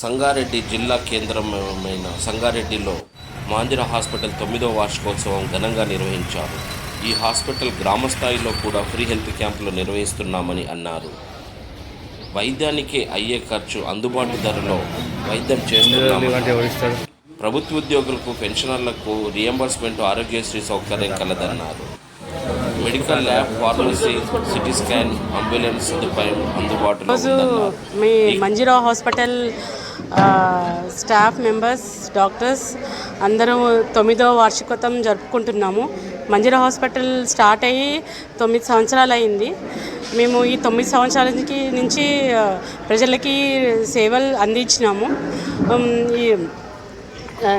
సంగారెడ్డి జిల్లా కేంద్రమైన సంగారెడ్డిలో మాందిర హాస్పిటల్ తొమ్మిదో వార్షికోత్సవం ఘనంగా నిర్వహించారు. ఈ హాస్పిటల్ గ్రామ స్థాయిలో కూడా ఫ్రీ హెల్త్ క్యాంపులు నిర్వహిస్తున్నామని అన్నారు. వైద్యానికి అయ్యే ఖర్చు అందుబాటు ధరలో వైద్యం ఎవరిస్తాడు ప్రభుత్వ ఉద్యోగులకు పెన్షనర్లకు రియంబర్స్మెంట్ ఆరోగ్యశ్రీ సౌకర్యం కలదన్నారు. Medical lab pharmacy CT scan ambulance సదుపాయం అందుబాటులో మీ Manjeera hospital staff members doctors అందరూ తొమ్మిదో వార్షికోత్సవం జరుపుకుంటున్నాము. మంజీరా హాస్పిటల్ స్టార్ట్ అయ్యి తొమ్మిది సంవత్సరాలు అయింది మేము ఈ తొమ్మిది సంవత్సరాల నుంచి నుంచి ప్రజలకి సేవలు అందించినాము. ఈ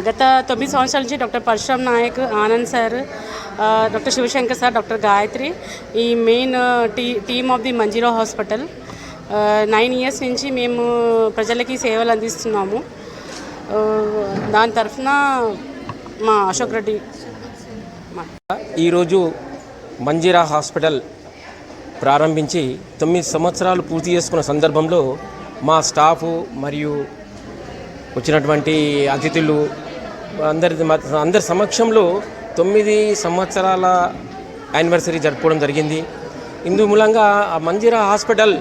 గత తొమ్మిది సంవత్సరాల నుంచి doctor Parashuram Naik Anand sir doctor Shivashankar sir doctor Gayathri ఈ main tea team of the Manjeera hospital. Nine years నుంచి మేము ప్రజలకి సేవలు అందిస్తున్నాము. దాని తరఫున మా అశోక్ రెడ్డి ఈరోజు మంజీరా హాస్పిటల్ ప్రారంభించి తొమ్మిది సంవత్సరాలు పూర్తి చేసుకున్న సందర్భంలో మా స్టాఫ్ మరియు వచ్చినటువంటి అతిథులు అందరి అందరి సమక్షంలో తొమ్మిది సంవత్సరాల యానివర్సరీ జరుపుకోవడం జరిగింది. ఇందు మూలంగా ఆ మంజీరా హాస్పిటల్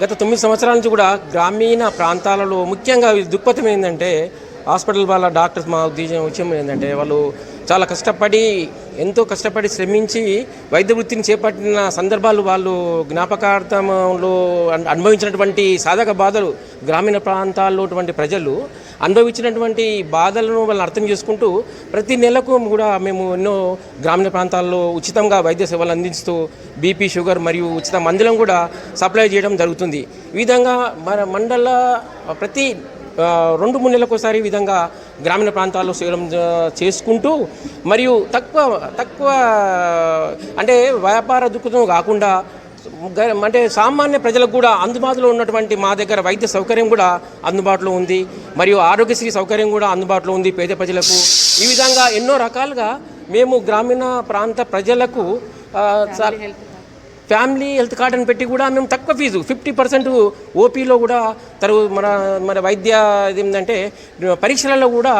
గత తొమ్మిది సంవత్సరాల నుంచి కూడా గ్రామీణ ప్రాంతాలలో ముఖ్యంగా దృక్పథం ఏంటంటే హాస్పిటల్ వాళ్ళ డాక్టర్స్ మా ఉద్దేశం విషయం ఏంటంటే వాళ్ళు చాలా కష్టపడి ఎంతో కష్టపడి శ్రమించి వైద్య వృత్తిని చేపట్టిన సందర్భాలు వాళ్ళు జ్ఞాపకార్థంలో అనుభవించినటువంటి సాధక బాధలు గ్రామీణ ప్రాంతాల్లో ఉన్నటువంటి ప్రజలు అనుభవించినటువంటి బాధలను వాళ్ళు అర్థం చేసుకుంటూ ప్రతి నెలకు కూడా మేము ఎన్నో గ్రామీణ ప్రాంతాల్లో ఉచితంగా వైద్య సేవలు అందిస్తూ బీపీ షుగర్ మరియు ఉచిత మందులను కూడా సప్లై చేయడం జరుగుతుంది. ఈ విధంగా మన మండల ప్రతి రెండు మూడు నెలలకు ఒకసారి ఈ విధంగా గ్రామీణ ప్రాంతాల్లో సేవలం చేసుకుంటూ మరియు తక్కువ తక్కువ అంటే వ్యాపార దృక్పథం కాకుండా గ- అంటే సామాన్య ప్రజలకు కూడా అందుబాటులో ఉన్నటువంటి మా దగ్గర వైద్య సౌకర్యం కూడా అందుబాటులో ఉంది మరియు ఆరోగ్యశ్రీ సౌకర్యం కూడా అందుబాటులో ఉంది పేద ప్రజలకు. ఈ విధంగా ఎన్నో రకాలుగా మేము గ్రామీణ ప్రాంత ప్రజలకు స- ఫ్యామిలీ హెల్త్ కార్డ్ అని పెట్టి కూడా మేము తక్కువ ఫీజు ఫిఫ్టీ పర్సెంట్ ఓపీలో కూడా తరు మన మన వైద్య ఏంటంటే పరీక్షలలో కూడా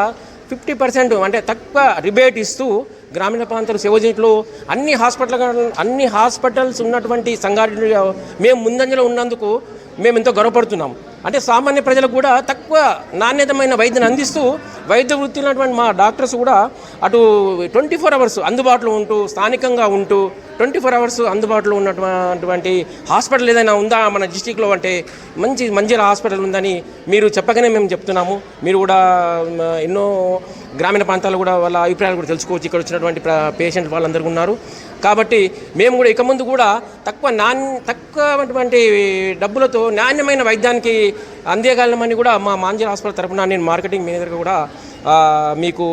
ఫిఫ్టీ పర్సెంట్ అంటే తక్కువ రిబేట్ ఇస్తూ గ్రామీణ ప్రాంతాలు సేవజేట్లో అన్ని హాస్పిటల్ అన్ని హాస్పిటల్స్ ఉన్నటువంటి సంఘటనలు మేము ముందంజలో ఉన్నందుకు మేము ఎంతో గర్వపడుతున్నాం అంటే సామాన్య ప్రజలకు కూడా తక్కువ నాణ్యతమైన వైద్యాన్ని అందిస్తూ వైద్య వృత్తి ఉన్నటువంటి మా డాక్టర్స్ కూడా అటు ట్వంటీ ఫోర్ అవర్స్ అందుబాటులో ఉంటూ స్థానికంగా ఉంటూ ట్వంటీ ఫోర్ అవర్స్ అందుబాటులో ఉన్నటువంటి హాస్పిటల్ ఏదైనా ఉందా? మన డిస్టిక్లో అంటే మంచి మంజీరా హాస్పిటల్ ఉందని మీరు చెప్పగానే మేము చెప్తున్నాము. మీరు కూడా ఎన్నో గ్రామీణ ప్రాంతాలు కూడా వాళ్ళ అభిప్రాయాలు కూడా తెలుసుకోవచ్చు. ఇక్కడ వచ్చినటువంటి పేషెంట్ వాళ్ళందరూ ఉన్నారు. కాబట్టి మేము కూడా ఇక ముందు కూడా తక్కువ నాణ్య తక్కువటువంటి డబ్బులతో నాణ్యమైన వైద్యానికి అందేయగలమని కూడా మా మాంజల్ హాస్పిటల్ తరఫున నేను మార్కెటింగ్ మేనేజర్గా కూడా మీకు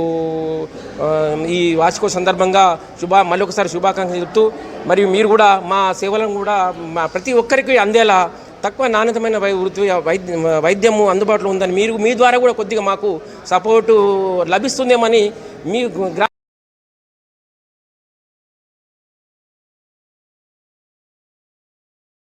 ఈ వార్షికోత్సవ సందర్భంగా శుభ మళ్ళీ ఒకసారి శుభాకాంక్షలు చెప్తూ మరియు మీరు కూడా మా సేవలను కూడా మా ప్రతి ఒక్కరికి అందేలా తక్కువ నాణ్యతమైన వై వృత్తి వైద్య వైద్యము అందుబాటులో ఉందని మీరు మీ ద్వారా కూడా కొద్దిగా మాకు సపోర్టు లభిస్తుందేమని మీ